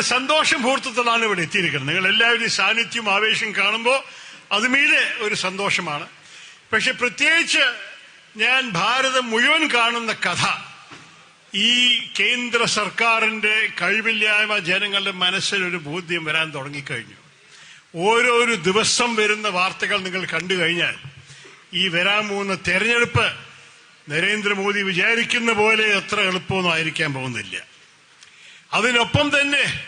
സന്തോഷം മുഹൂർത്തത്തിലാണ് ഇവിടെ എത്തിയിരിക്കുന്നത്. നിങ്ങൾ എല്ലാവരും സാന്നിധ്യവും ആവേശം കാണുമ്പോൾ അതുമീതെ ഒരു സന്തോഷമാണ്. പക്ഷെ പ്രത്യേകിച്ച് ഞാൻ ഭാരതം മുഴുവൻ കാണുന്ന കഥ ഈ കേന്ദ്ര സർക്കാരിന്റെ കഴിവില്ലായ്മ ജനങ്ങളുടെ മനസ്സിൽ ഒരു ബോധ്യം വരാൻ തുടങ്ങിക്കഴിഞ്ഞു. ഓരോരു ദിവസം വരുന്ന വാർത്തകൾ നിങ്ങൾ കണ്ടു കഴിഞ്ഞാൽ ഈ വരാൻ പോകുന്ന തെരഞ്ഞെടുപ്പ് നരേന്ദ്രമോദി വിചാരിക്കുന്ന പോലെ എത്ര എളുപ്പമൊന്നും ആയിരിക്കാൻ പോകുന്നില്ല. അതിനൊപ്പം തന്നെ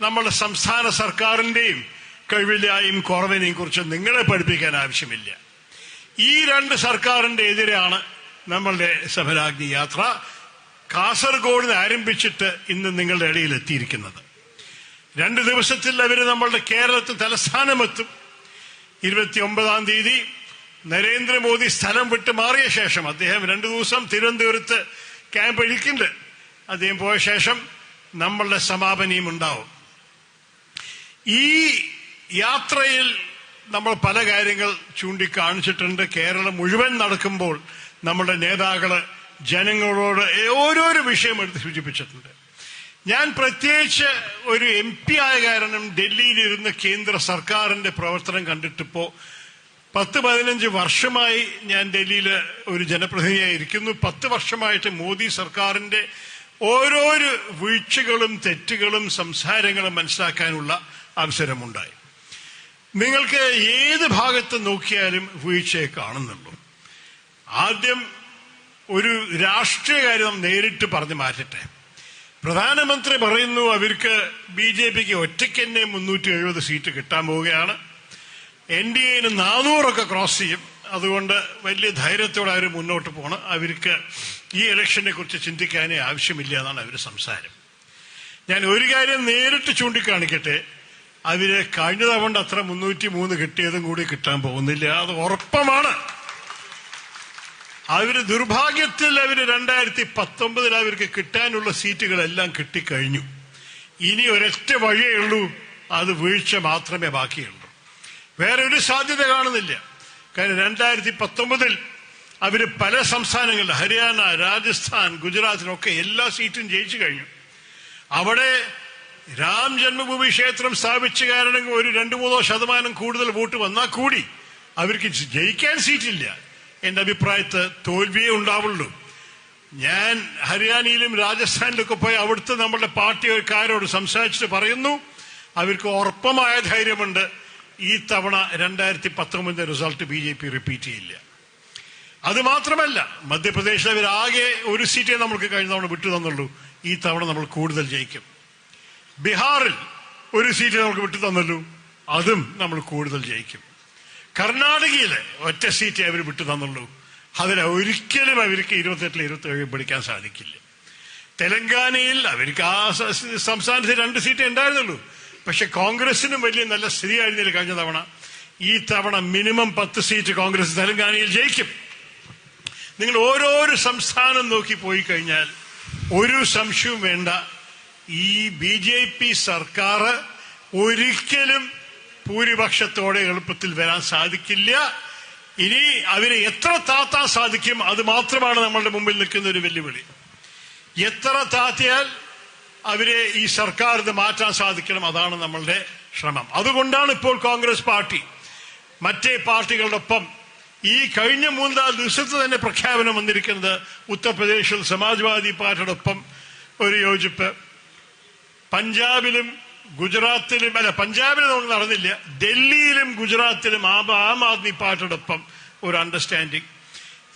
നമ്മുടെ സംസ്ഥാന സർക്കാരിന്റെയും കഴിവില്ലായും കുറവിനെയും കുറിച്ച് നിങ്ങളെ പഠിപ്പിക്കാൻ ആവശ്യമില്ല. ഈ രണ്ട് സർക്കാരിന്റെ എതിരാണ് നമ്മളുടെ സഫലാഗ്നി യാത്ര. കാസർഗോഡ് ആരംഭിച്ചിട്ട് ഇന്ന് നിങ്ങളുടെ ഇടയിൽ എത്തിയിരിക്കുന്നത്. രണ്ട് ദിവസത്തിൽ അവർ നമ്മളുടെ കേരളത്തിൽ തലസ്ഥാനമെത്തും. ഇരുപത്തി ഒമ്പതാം തീയതി നരേന്ദ്രമോദി സ്ഥലം വിട്ട് മാറിയ ശേഷം അദ്ദേഹം രണ്ടു ദിവസം തിരുവനന്തപുരത്ത് ക്യാമ്പ് ഇരിക്കുന്നുണ്ട്. അദ്ദേഹം പോയ ശേഷം നമ്മളുടെ സമാപനിയും ഉണ്ടാവും. ഈ യാത്രയിൽ നമ്മൾ പല കാര്യങ്ങൾ ചൂണ്ടിക്കാണിച്ചിട്ടുണ്ട്. കേരളം മുഴുവൻ നടക്കുമ്പോൾ നമ്മുടെ നേതാക്കൾ ജനങ്ങളോട് ഓരോരോ വിഷയം എടുത്ത് സൂചിപ്പിച്ചിട്ടുണ്ട്. ഞാൻ പ്രത്യേകിച്ച് ഒരു എം പി ആയ കാരണം ഡൽഹിയിലിരുന്ന് കേന്ദ്ര സർക്കാരിന്റെ പ്രവർത്തനം കണ്ടിട്ടിപ്പോ പത്ത് പതിനഞ്ച് വർഷമായി ഞാൻ ഡൽഹിയിൽ ഒരു ജനപ്രതിനിധിയായിരിക്കുന്നു പത്ത് വർഷമായിട്ട് മോദി സർക്കാരിന്റെ ഓരോരോ വീഴ്ചകളും തെറ്റുകളും സംസാരങ്ങളും മനസ്സിലാക്കാനുള്ള അവസരമുണ്ടായി. നിങ്ങൾക്ക് ഏത് ഭാഗത്ത് നോക്കിയാലും വീഴ്ചയെ കാണുന്നുള്ളൂ. ആദ്യം ഒരു രാഷ്ട്രീയകാര്യം നേരിട്ട് പറഞ്ഞു മാറ്റട്ടെ. പ്രധാനമന്ത്രി പറയുന്നു അവർക്ക് ബി ജെ പിക്ക് ഒറ്റയ്ക്ക് തന്നെ മുന്നൂറ്റി എഴുപത് സീറ്റ് കിട്ടാൻ പോവുകയാണ്. എൻ ഡി എന് നാനൂറൊക്കെ ക്രോസ് ചെയ്യും. അതുകൊണ്ട് വലിയ ധൈര്യത്തോടെ അവർ മുന്നോട്ട് പോകണം. അവർക്ക് ഈ ഇലക്ഷനെ കുറിച്ച് ചിന്തിക്കാനേ ആവശ്യമില്ല എന്നാണ് അവർ സംസാരം. ഞാൻ ഒരു കാര്യം നേരിട്ട് ചൂണ്ടിക്കാണിക്കട്ടെ. അവർ കഴിഞ്ഞ തവണ അത്ര മുന്നൂറ്റി മൂന്ന് കിട്ടിയതും കൂടി കിട്ടാൻ പോകുന്നില്ല. അത് ഉറപ്പമാണ് അവർ ദുർഭാഗ്യത്തിൽ അവർ രണ്ടായിരത്തി പത്തൊമ്പതിൽ അവർക്ക് കിട്ടാനുള്ള സീറ്റുകളെല്ലാം കിട്ടിക്കഴിഞ്ഞു. ഇനി ഒരൊറ്റ വഴിയേ ഉള്ളൂ. അത് വീഴ്ച മാത്രമേ ബാക്കിയുള്ളൂ. വേറെ ഒരു സാധ്യത കാണുന്നില്ല. കാരണം രണ്ടായിരത്തി പത്തൊമ്പതിൽ അവർ പല സംസ്ഥാനങ്ങളിൽ ഹരിയാന രാജസ്ഥാൻ ഗുജറാത്തിലൊക്കെ എല്ലാ സീറ്റും ജയിച്ചു കഴിഞ്ഞു. അവിടെ രാം ജന്മഭൂമി ക്ഷേത്രം സ്ഥാപിച്ച കാരണം ഒരു രണ്ടു മൂന്നോ ശതമാനം കൂടുതൽ വോട്ട് വന്നാൽ കൂടി അവർക്ക് ജയിക്കാൻ സീറ്റില്ല എന്റെ അഭിപ്രായത്ത് തോൽവിയേ ഉണ്ടാവുള്ളൂ. ഞാൻ ഹരിയാനയിലും രാജസ്ഥാനിലൊക്കെ പോയി അവിടുത്തെ നമ്മുടെ പാർട്ടിക്കാരോട് സംസാരിച്ചിട്ട് പറയുന്നു. അവർക്ക് ഉറപ്പമായ ധൈര്യമുണ്ട്. ഈ തവണ രണ്ടായിരത്തി പത്തൊമ്പതിന്റെ result B J P repeat ചെയ്യില്ല. അത് മാത്രമല്ല മധ്യപ്രദേശിൽ ആകെ ഒരു സീറ്റേ നമ്മൾക്ക് കഴിഞ്ഞ തവണ വിട്ടു തന്നുള്ളൂ. ഈ തവണ നമ്മൾ കൂടുതൽ ജയിക്കും. ബീഹാറിൽ ഒരു സീറ്റ് നമുക്ക് വിട്ടു തന്നല്ലോ അതും നമ്മൾ കൂടുതൽ ജയിക്കും. കർണാടകയിലെ ഒറ്റ സീറ്റ് അവർ വിട്ടു തന്നുള്ളൂ. അതിൽ ഒരിക്കലും അവർക്ക് ഇരുപത്തെട്ടിൽ ഇരുപത്തി ഏഴ് പിടിക്കാൻ സാധിക്കില്ല. തെലങ്കാനയിൽ അവർക്ക് ആ സംസ്ഥാനത്ത് രണ്ട് സീറ്റ് ഉണ്ടായിരുന്നുള്ളൂ. പക്ഷെ കോൺഗ്രസിനും വലിയ നല്ല സ്ഥിതിയായിരുന്നില്ല കഴിഞ്ഞ തവണ. ഈ തവണ മിനിമം പത്ത് സീറ്റ് കോൺഗ്രസ് തെലങ്കാനയിൽ ജയിക്കും. നിങ്ങൾ ഓരോരോ സംസ്ഥാനം നോക്കി പോയി കഴിഞ്ഞാൽ ഒരു സംശയവും വേണ്ട. ഈ ബി ജെ പി സർക്കാർ ഒരിക്കലും ഭൂരിപക്ഷത്തോടെ എളുപ്പത്തിൽ വരാൻ സാധിക്കില്ല. ഇനി അവരെ എത്ര താത്താൻ സാധിക്കും അത് മാത്രമാണ് നമ്മളുടെ മുമ്പിൽ നിൽക്കുന്ന ഒരു വെല്ലുവിളി. എത്ര താത്തിയാൽ അവരെ ഈ സർക്കാരിന് മാറ്റാൻ സാധിക്കണം അതാണ് നമ്മളുടെ ശ്രമം. അതുകൊണ്ടാണ് ഇപ്പോൾ കോൺഗ്രസ് പാർട്ടി മറ്റേ പാർട്ടികളോടൊപ്പം ഈ കഴിഞ്ഞ മൂന്നാൽ ദിവസത്തെ തന്നെ പ്രഖ്യാപനം വന്നിരിക്കുന്നത് ഉത്തർപ്രദേശിൽ സമാജ്വാദി പാർട്ടിയോടൊപ്പം ഒരു യോജിപ്പ്. പഞ്ചാബിലും ഗുജറാത്തിലും അല്ല പഞ്ചാബിലും നമുക്ക് നടന്നില്ല ഡൽഹിയിലും ഗുജറാത്തിലും ആം ആദ്മി പാർട്ടിയോടൊപ്പം ഒരു അണ്ടർസ്റ്റാൻഡിങ്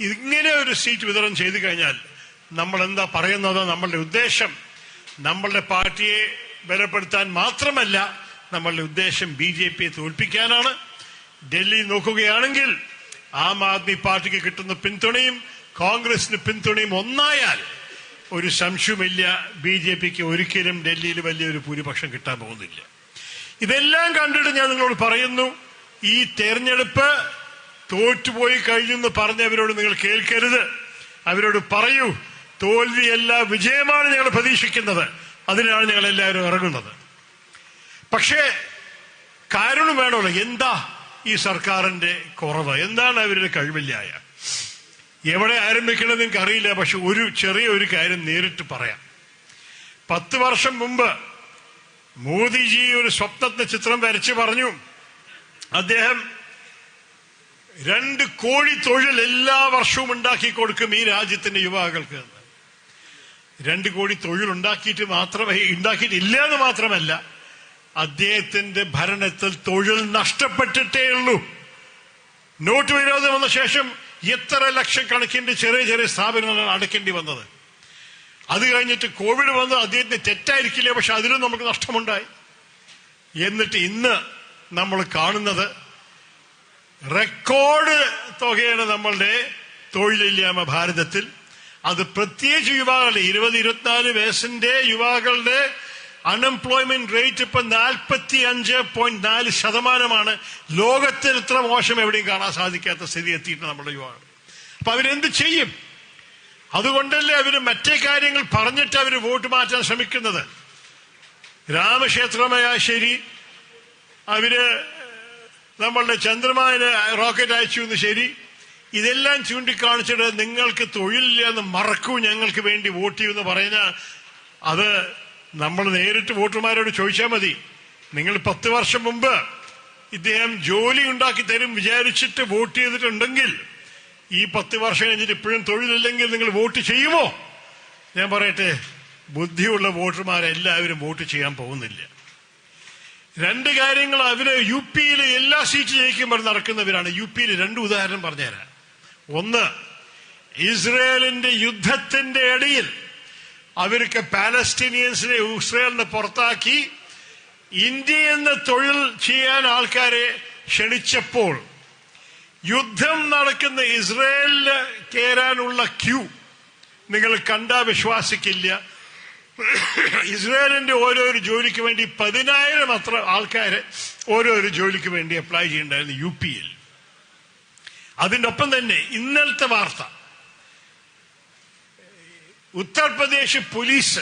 ഇങ്ങനെ ഒരു സീറ്റ് വിതരണം ചെയ്തു കഴിഞ്ഞാൽ നമ്മൾ എന്താ പറയുന്നത് നമ്മളുടെ ഉദ്ദേശം നമ്മളുടെ പാർട്ടിയെ ബലപ്പെടുത്താൻ മാത്രമല്ല നമ്മളുടെ ഉദ്ദേശം ബി ജെ പിയെ തോൽപ്പിക്കാനാണ്. ഡൽഹി നോക്കുകയാണെങ്കിൽ ആം ആദ്മി പാർട്ടിക്ക് കിട്ടുന്ന പിന്തുണയും കോൺഗ്രസിന് പിന്തുണയും ഒന്നായാൽ ഒരു സംശയമില്ല ബി ജെ പിക്ക് ഒരിക്കലും ഡൽഹിയിൽ വലിയൊരു ഭൂരിപക്ഷം കിട്ടാൻ പോകുന്നില്ല. ഇതെല്ലാം കണ്ടിട്ട് ഞാൻ നിങ്ങളോട് പറയുന്നു ഈ തെരഞ്ഞെടുപ്പ് തോറ്റുപോയി കഴിഞ്ഞു എന്ന് പറഞ്ഞവരോട് നിങ്ങൾ കേൾക്കരുത്. അവരോട് പറയൂ തോൽവിയല്ല വിജയമാണ് ഞങ്ങൾ പ്രതീക്ഷിക്കുന്നത്. അതിനാണ് ഞങ്ങൾ എല്ലാവരും ഇറങ്ങുന്നത്. പക്ഷേ കാരണം വേണമല്ലോ. എന്താ ഈ സർക്കാരിന്റെ കുറവ്? എന്താണ് അവരുടെ കഴിവില്ലായ എവിടെ ആരംഭിക്കണമെന്ന് എനിക്ക് അറിയില്ല പക്ഷെ ഒരു ചെറിയ ഒരു കാര്യം നേരിട്ട് പറയാം. പത്ത് വർഷം മുമ്പ് മോദിജി ഒരു സ്വപ്നത്തിന് ചിത്രം വരച്ച് പറഞ്ഞു. അദ്ദേഹം രണ്ട് കോഴി തൊഴിൽ എല്ലാ വർഷവും ഉണ്ടാക്കി കൊടുക്കും ഈ രാജ്യത്തിന്റെ യുവാക്കൾക്ക് എന്ന്. രണ്ട് കോടി തൊഴിൽ ഉണ്ടാക്കിയിട്ട് മാത്രമേ ഉണ്ടാക്കിയിട്ടില്ല എന്ന് മാത്രമല്ല അദ്ദേഹത്തിന്റെ ഭരണത്തിൽ തൊഴിൽ നഷ്ടപ്പെട്ടിട്ടേ ഉള്ളൂ. നോട്ട് വിരോധം വന്ന ശേഷം എത്ര ലക്ഷം കണക്കിന്റെ ചെറിയ ചെറിയ സ്ഥാപനങ്ങളാണ് അടയ്ക്കേണ്ടി വന്നത്. അത് കഴിഞ്ഞിട്ട് കോവിഡ് വന്ന് അദ്ദേഹത്തിന് തെറ്റായിരിക്കില്ല പക്ഷെ അതിലും നമുക്ക് നഷ്ടമുണ്ടായി. എന്നിട്ട് ഇന്ന് നമ്മൾ കാണുന്നത് റെക്കോർഡ് തുകയാണ് നമ്മളുടെ തൊഴിലില്ലായ്മ ഭാരതത്തിൽ. അത് പ്രത്യേകിച്ച് യുവാക്കളുടെ ഇരുപത് ഇരുപത്തിനാല് വയസ്സിന്റെ യുവാക്കളുടെ അൺഎംപ്ലോയ്മെന്റ് റേറ്റ് ഇപ്പൊ നാൽപ്പത്തി അഞ്ച് പോയിന്റ് നാല് ശതമാനമാണ്. ലോകത്തിൽ ഇത്ര മോശം എവിടെയും കാണാൻ സാധിക്കാത്ത സ്ഥിതി എത്തിയിട്ട് നമ്മുടെ യുവാക്കൾ. അപ്പൊ അവരെന്ത് ചെയ്യും? അതുകൊണ്ടല്ലേ അവർ മറ്റേ കാര്യങ്ങൾ പറഞ്ഞിട്ട് അവർ വോട്ട് മാറ്റാൻ ശ്രമിക്കുന്നത്? രാമക്ഷേത്രമായ ശരി. അവർ നമ്മളുടെ ചന്ദ്രമാന് റോക്കറ്റ് അയച്ചു എന്ന് ശരി. ഇതെല്ലാം ചൂണ്ടിക്കാണിച്ചിട്ട് നിങ്ങൾക്ക് തൊഴിലില്ല എന്ന് മറക്കൂ ഞങ്ങൾക്ക് വേണ്ടി വോട്ട് ചെയ്യുമെന്ന് പറയുന്ന അത് നമ്മൾ നേരിട്ട് വോട്ടർമാരോട് ചോദിച്ചാൽ മതി. നിങ്ങൾ പത്ത് വർഷം മുമ്പ് ഇദ്ദേഹം ജോലി ഉണ്ടാക്കി തരും വിചാരിച്ചിട്ട് വോട്ട് ചെയ്തിട്ടുണ്ടെങ്കിൽ ഈ പത്ത് വർഷം കഴിഞ്ഞിട്ട് ഇപ്പോഴും തൊഴിലില്ലെങ്കിൽ നിങ്ങൾ വോട്ട് ചെയ്യുമോ? ഞാൻ പറയട്ടെ ബുദ്ധിയുള്ള വോട്ടർമാരെല്ലാവരും വോട്ട് ചെയ്യാൻ പോകുന്നില്ല. രണ്ട് കാര്യങ്ങൾ അവർ യു പിയിൽ എല്ലാ സീറ്റ് ജയിക്കുമ്പോൾ നടക്കുന്നവരാണ്. യു പിയിൽ രണ്ട് ഉദാഹരണം പറഞ്ഞുതരാം. ഒന്ന് ഇസ്രയേലിന്റെ യുദ്ധത്തിന്റെ ഇടയിൽ അവർക്ക് പാലസ്റ്റീനിയൻസിനെ ഇസ്രയേലിന് പുറത്താക്കി ഇന്ത്യ എന്ന തൊഴിൽ ചെയ്യാൻ ആൾക്കാരെ ക്ഷണിച്ചപ്പോൾ യുദ്ധം നടക്കുന്ന ഇസ്രയേലിൽ കയറാനുള്ള ക്യൂ നിങ്ങൾ കണ്ടാ വിശ്വാസിക്കില്ല. ഇസ്രയേലിന്റെ ഓരോരോ ജോലിക്ക് വേണ്ടി പതിനായിരം അത്ര ആൾക്കാരെ ഓരോരോ ജോലിക്ക് വേണ്ടി അപ്ലൈ ചെയ്യണ്ടായിരുന്നു യു പിയിൽ അതിന്റെ ഒപ്പം തന്നെ ഇന്നലത്തെ വാർത്ത. ഉത്തർപ്രദേശ് പോലീസ്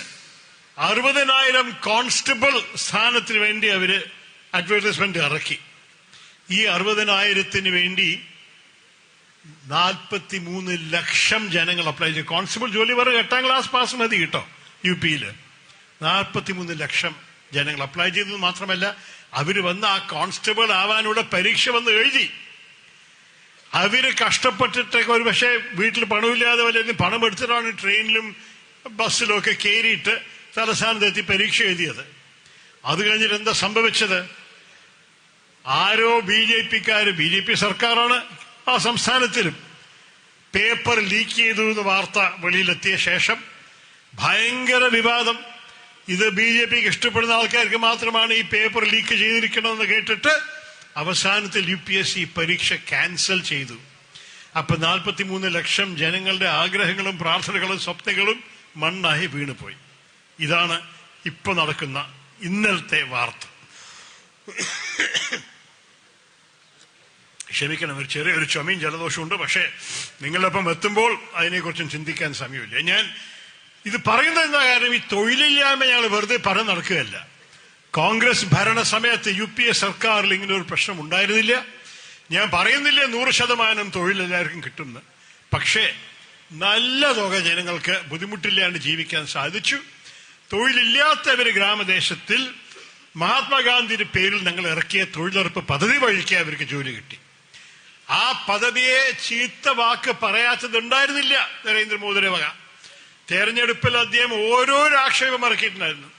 അറുപതിനായിരം കോൺസ്റ്റബിൾ സ്ഥാനത്തിന് വേണ്ടി അവർ അഡ്വർടൈസ്മെന്റ് ഇറക്കി. ഈ അറുപതിനായിരത്തിന് വേണ്ടി നാൽപ്പത്തി മൂന്ന് ലക്ഷം ജനങ്ങൾ അപ്ലൈ ചെയ്തു. കോൺസ്റ്റബിൾ ജോലി വെറും എട്ടാം ക്ലാസ് പാസ് മതി കേട്ടോ യു പിയിൽ. നാൽപ്പത്തിമൂന്ന് ലക്ഷം ജനങ്ങൾ അപ്ലൈ ചെയ്തത് മാത്രമല്ല അവർ വന്ന് ആ കോൺസ്റ്റബിൾ ആവാനുള്ള പരീക്ഷ വന്ന് എഴുതി. അവർ കഷ്ടപ്പെട്ടിട്ടൊക്കെ ഒരു പക്ഷേ വീട്ടിൽ പണമില്ലാതെ വല്ലതും പണം എടുത്തിട്ടാണ് ട്രെയിനിലും ബസ്സിലും ഒക്കെ കയറിയിട്ട് തലസ്ഥാനത്തെത്തി പരീക്ഷ എഴുതിയത്. അത് കഴിഞ്ഞിട്ട് എന്താ സംഭവിച്ചത്? ആരോ ബി ജെ പിക്കാര് ബി ജെ പി സർക്കാരാണ് ആ സംസ്ഥാനത്തിലും പേപ്പർ ലീക്ക് ചെയ്തു എന്ന് വാർത്ത വെളിയിലെത്തിയ ശേഷം ഭയങ്കര വിവാദം. ഇത് ബി ജെ പിക്ക് ഇഷ്ടപ്പെടുന്ന ആൾക്കാർക്ക് മാത്രമാണ് ഈ പേപ്പർ ലീക്ക് ചെയ്തിരിക്കണമെന്ന് കേട്ടിട്ട് അവസാനത്തിൽ യു പി എസ് സി പരീക്ഷ ക്യാൻസൽ ചെയ്തു. അപ്പൊ നാൽപ്പത്തിമൂന്ന് ലക്ഷം ജനങ്ങളുടെ ആഗ്രഹങ്ങളും പ്രാർത്ഥനകളും സ്വപ്നങ്ങളും മണ്ണായി വീണുപോയി. ഇതാണ് ഇപ്പൊ നടക്കുന്ന ഇന്നലത്തെ വാർത്ത. ക്ഷമിക്കണം ഒരു ചെറിയൊരു ചുമയും ജലദോഷമുണ്ട് പക്ഷേ നിങ്ങളൊപ്പം എത്തുമ്പോൾ അതിനെക്കുറിച്ചും ചിന്തിക്കാൻ സമയമില്ല. ഞാൻ ഇത് പറയുന്നത് എന്താ കാരണം ഈ തൊഴിലില്ലായ്മ ഞങ്ങൾ വെറുതെ പറഞ്ഞു നടക്കുകയല്ല. കോൺഗ്രസ് ഭരണ സമയത്ത് യു പി എ സർക്കാരിൽ ഇങ്ങനെ ഒരു പ്രശ്നം ഉണ്ടായിരുന്നില്ല. ഞാൻ പറയുന്നില്ല നൂറ് ശതമാനം തൊഴിൽ എല്ലാവർക്കും കിട്ടുന്നു പക്ഷേ നല്ല തുക ജനങ്ങൾക്ക് ബുദ്ധിമുട്ടില്ലാണ്ട് ജീവിക്കാൻ സാധിച്ചു. തൊഴിലില്ലാത്തവർ ഗ്രാമദേശത്തിൽ മഹാത്മാഗാന്ധിയുടെ പേരിൽ ഞങ്ങൾ ഇറക്കിയ തൊഴിലുറപ്പ് പദ്ധതി വഴിക്ക് അവർക്ക് ജോലി കിട്ടി. ആ പദ്ധതിയെ ചീത്ത വാക്ക് പറയാത്തതുണ്ടായിരുന്നില്ല നരേന്ദ്രമോദിയുടെ വക. തെരഞ്ഞെടുപ്പിൽ അദ്ദേഹം ഓരോരോ ആക്ഷേപം ഇറക്കിയിട്ടുണ്ടായിരുന്നു.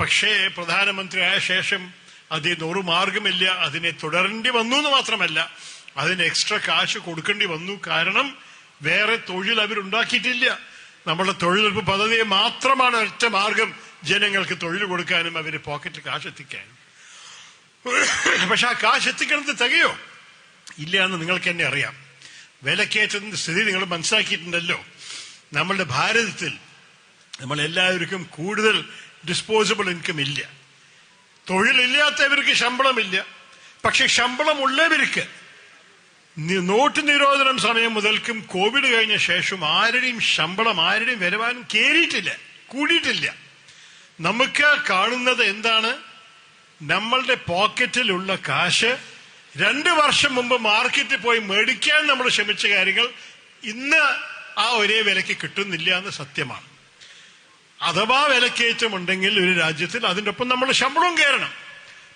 പക്ഷേ പ്രധാനമന്ത്രി ആയ ശേഷം അതിന് ഒരു മാർഗമില്ല അതിനെ തുടരേണ്ടി വന്നു എന്ന് മാത്രമല്ല അതിന് എക്സ്ട്രാ കാശ് കൊടുക്കേണ്ടി വന്നു. കാരണം വേറെ തൊഴിൽ അവരുണ്ടാക്കിയിട്ടില്ല. നമ്മുടെ തൊഴിലുറപ്പ് പദ്ധതിയെ മാത്രമാണ് ഒറ്റ മാർഗം ജനങ്ങൾക്ക് തൊഴിൽ കൊടുക്കാനും അവർ പോക്കറ്റിൽ കാശ് എത്തിക്കാനും. പക്ഷെ ആ കാശ് എത്തിക്കണത് തികയോ? ഇല്ല എന്ന് നിങ്ങൾക്ക് തന്നെ അറിയാം. വിലക്കയറ്റത്തിന്റെ സ്ഥിതി നിങ്ങൾ മനസ്സിലാക്കിയിട്ടുണ്ടല്ലോ. നമ്മളുടെ ഭാരതത്തിൽ നമ്മൾ എല്ലാവർക്കും കൂടുതൽ ഡിസ്പോസിബിൾ ഇൻകം ഇല്ല. തൊഴിലില്ലാത്തവർക്ക് ശമ്പളമില്ല. പക്ഷെ ശമ്പളമുള്ളവർക്ക് നോട്ട് നിരോധനം സമയം മുതൽക്കും കോവിഡ് കഴിഞ്ഞ ശേഷം ആരുടെയും ശമ്പളം ആരുടെയും വരുവാനും കയറിയിട്ടില്ല കൂടിയിട്ടില്ല. നമുക്ക് കാണുന്നത് എന്താണ്? നമ്മളുടെ പോക്കറ്റിലുള്ള കാശ് രണ്ട് വർഷം മുമ്പ് മാർക്കറ്റിൽ പോയി മേടിക്കാൻ നമ്മൾ ശ്രമിച്ച കാര്യങ്ങൾ ഇന്ന് ആ ഒരേ വിലയ്ക്ക് കിട്ടുന്നില്ല എന്ന് സത്യമാണ്. അഥവാ വിലക്കയറ്റം ഉണ്ടെങ്കിൽ ഒരു രാജ്യത്തിൽ അതിന്റെ ഒപ്പം നമ്മൾ ശമ്പളവും കയറണം.